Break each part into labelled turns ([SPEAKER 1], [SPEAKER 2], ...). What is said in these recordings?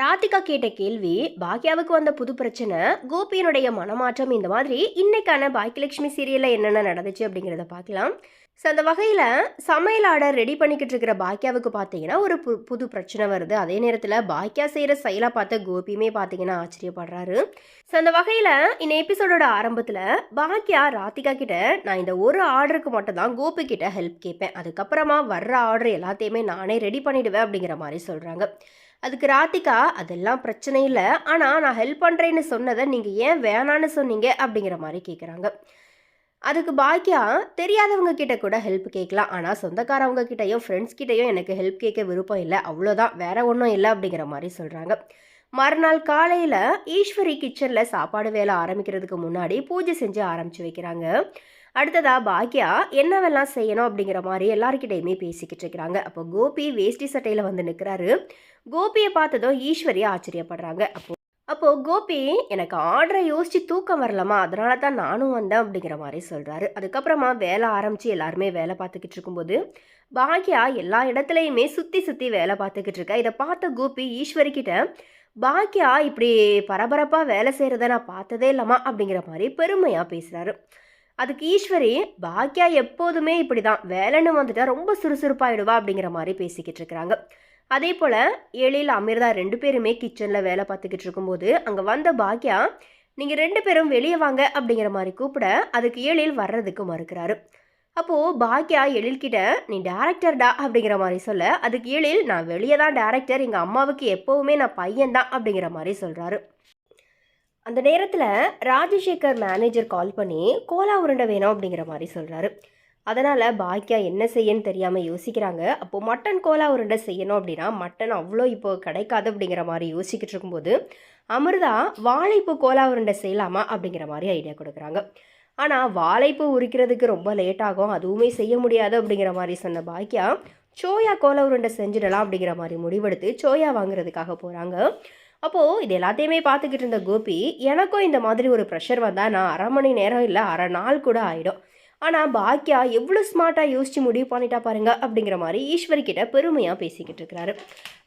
[SPEAKER 1] ராதிகா கேட்ட கேள்வி பாக்யாவுக்கு வந்த புது பிரச்சனை கோபியினுடைய மனமாற்றம் இந்த மாதிரி இன்னைக்கான பாக்கியலட்சுமி சீரியல்ல என்னென்ன நடந்துச்சு அப்படிங்கிறத பார்க்கலாம். ஸோ அந்த வகையில் சமையல் ஆர்டர் ரெடி பண்ணிக்கிட்டு இருக்கிற பாக்யாவுக்கு பார்த்தீங்கன்னா ஒரு பு புது பிரச்சனை வருது. அதே நேரத்தில் பாக்யா செய்கிற செயலை பார்த்த கோபியுமே பார்த்தீங்கன்னா ஆச்சரியப்படுறாரு. ஸோ அந்த வகையில் இந்த எபிசோடோட ஆரம்பத்தில் பாக்யா ராதிகா கிட்ட நான் இந்த ஒரு ஆர்டருக்கு மட்டும் தான் கோபி கிட்ட ஹெல்ப் கேட்பேன். அதுக்கப்புறமா வர்ற ஆர்டர் எல்லாத்தையுமே நானே ரெடி பண்ணிடுவேன் அப்படிங்கிற மாதிரி சொல்கிறாங்க அதுக்கு ராதிகா அதெல்லாம் பிரச்சனை இல்லை. ஆனால் நான் ஹெல்ப் பண்ணுறேன்னு சொன்னதை நீங்கள் ஏன் வேணான்னு சொன்னீங்க? அப்படிங்கிற மாதிரி கேட்குறாங்க அதுக்கு பாக்கியா தெரியாதவங்க கிட்ட கூட ஹெல்ப் கேட்கலாம் ஆனால் சொந்தக்காரவங்க கிட்டயும் ஃப்ரெண்ட்ஸ் கிட்டேயோ எனக்கு ஹெல்ப் கேட்க விருப்பம் இல்லை. அவ்வளோதான் வேற ஒன்றும் இல்லை அப்படிங்கிற மாதிரி சொல்கிறாங்க மறுநாள் காலையில் ஈஸ்வரி கிச்சனில் சாப்பாடு வேலை ஆரம்பிக்கிறதுக்கு முன்னாடி பூஜை செஞ்சு ஆரம்பித்து வைக்கிறாங்க. அடுத்ததா பாக்யா என்னவெல்லாம் செய்யணும் அப்படிங்கிற மாதிரி எல்லாருக்கிட்டையுமே பேசிக்கிட்டு இருக்கிறாங்க. அப்போ கோபி வேஷ்டி சட்டையில் வந்து நிற்கிறாரு கோபியை பார்த்ததும் ஈஸ்வரி ஆச்சரியப்படுறாங்க. அப்போ அப்போ கோபி எனக்கு ஆர்டரை யோசிச்சு தூக்கம் வரலாமா அதனால தான் நானும் வந்தேன் அப்படிங்கிற மாதிரி சொல்றாரு. அதுக்கப்புறமா வேலை ஆரம்பிச்சு எல்லாருமே வேலை பார்த்துக்கிட்டு இருக்கும்போது பாக்யா எல்லா இடத்துலையுமே சுத்தி சுத்தி வேலை பார்த்துக்கிட்டு இருக்கா. இதை பார்த்த கோபி ஈஸ்வரிக்கிட்ட பாக்யா இப்படி பரபரப்பாக வேலை செய்கிறத நான் பார்த்ததே இல்லைம்மா அப்படிங்கிற மாதிரி பெருமையாக பேசுகிறாரு அதுக்கு ஈஸ்வரி பாக்கியா எப்போதுமே இப்படி தான் வேலைன்னு வந்துட்டா ரொம்ப சுறுசுறுப்பாயிடுவா அப்படிங்கிற மாதிரி பேசிக்கிட்டு இருக்கிறாங்க. அதே போல் எழில் அமிர்தா ரெண்டு பேருமே கிச்சனில் வேலை பார்த்துக்கிட்டு இருக்கும்போது அங்கே வந்த பாக்கியா நீங்கள் ரெண்டு பேரும் வெளியே வாங்க அப்படிங்கிற மாதிரி கூப்பிட அதுக்கு எழில் வர்றதுக்கு மறுக்கிறாரு. அப்போது பாக்கியா எழில்கிட்ட நீ டேரக்டர்டா அப்படிங்கிற மாதிரி சொல்ல அதுக்கு எழில் நான் வெளியே தான் டேரக்டர் எங்கள் அம்மாவுக்கு எப்போவுமே நான் பையன்தான் அப்படிங்கிற மாதிரி சொல்கிறாரு அந்த நேரத்தில் ராஜசேகர் மேனேஜர் கால் பண்ணி கோலா உருண்டை வேணும் அப்படிங்கிற மாதிரி சொல்கிறாரு அதனால் பாக்கியா என்ன செய்யன்னு தெரியாமல் யோசிக்கிறாங்க. அப்போது மட்டன் கோலா உருண்டை செய்யணும் அப்படின்னா மட்டன் அவ்வளோ இப்போ கிடைக்காது அப்படிங்கிற மாதிரி யோசிக்கிட்டு இருக்கும்போது அமிர்தா வாழைப்பூ கோலா உருண்டை செய்யலாமா அப்படிங்கிற மாதிரி ஐடியா கொடுக்குறாங்க. ஆனால் வாழைப்பூ உரிக்கிறதுக்கு ரொம்ப லேட் ஆகும். அதுவுமே செய்ய முடியாது அப்படிங்கிற மாதிரி சொன்ன பாக்கியா சோயா கோலா உருண்டை செஞ்சிடலாம் அப்படிங்கிற மாதிரி முடிவெடுத்து சோயா வாங்குறதுக்காக போகிறாங்க அப்போது இது எல்லாத்தையுமே பார்த்துக்கிட்டு இருந்த கோபி எனக்கும் இந்த மாதிரி ஒரு ப்ரெஷர் வந்தால் நான் அரை மணி நேரம் இல்லை அரை நாள் கூட ஆகிடும் ஆனால் பாக்கியா எவ்வளோ ஸ்மார்ட்டாக யோசித்து முடிவு பண்ணிட்டா பாருங்க அப்படிங்கிற மாதிரி ஈஸ்வரி கிட்ட பெருமையாக பேசிக்கிட்டு இருக்கிறாரு.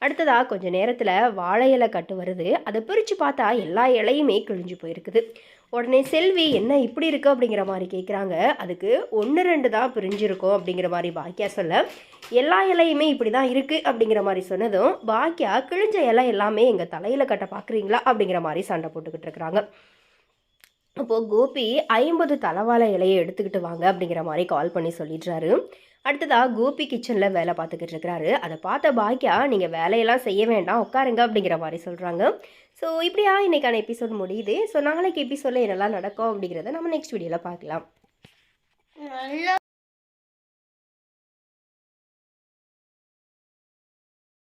[SPEAKER 1] அடுத்ததாக கொஞ்சம் நேரத்தில் வாழை இலை கட்டு வருது. அதை பிரித்து பார்த்தா எல்லா இலையுமே கிழிஞ்சு போயிருக்குது. உடனே செல்வி என்ன இப்படி இருக்கு? அப்படிங்கிற மாதிரி கேட்குறாங்க அதுக்கு ஒன்று ரெண்டு தான் பிரிஞ்சிருக்கும் அப்படிங்கிற மாதிரி பாக்கியா சொல்ல எல்லா இலையுமே இப்படி தான் இருக்குது அப்படிங்கிற மாதிரி சொன்னதும் பாக்கியா கிழிஞ்ச இலை எல்லாமே எங்கள் தலையில் கட்ட பார்க்குறீங்களா அப்படிங்கிற மாதிரி சண்டை போட்டுக்கிட்டு இருக்கிறாங்க. அப்போது கோபி ஐம்பது தலவாழை இலையை எடுத்துக்கிட்டு வாங்க அப்படிங்கிற மாதிரி கால் பண்ணி சொல்லிடுறாரு. அடுத்ததாக கோபி கிச்சனில் வேலை பார்த்துக்கிட்டு இருக்கிறாரு. அதை பார்த்த பாக்கியா நீங்கள் வேலையெல்லாம் செய்ய வேண்டாம் உட்காருங்க அப்படிங்கிற மாதிரி சொல்கிறாங்க ஸோ இப்படியா இன்றைக்கான எபிசோட் முடியுது. ஸோ நாளைக்கு எபிசோடில் என்னெல்லாம் நடக்கும் அப்படிங்கிறத நம்ம நெக்ஸ்ட் வீடியோவில் பார்க்கலாம்.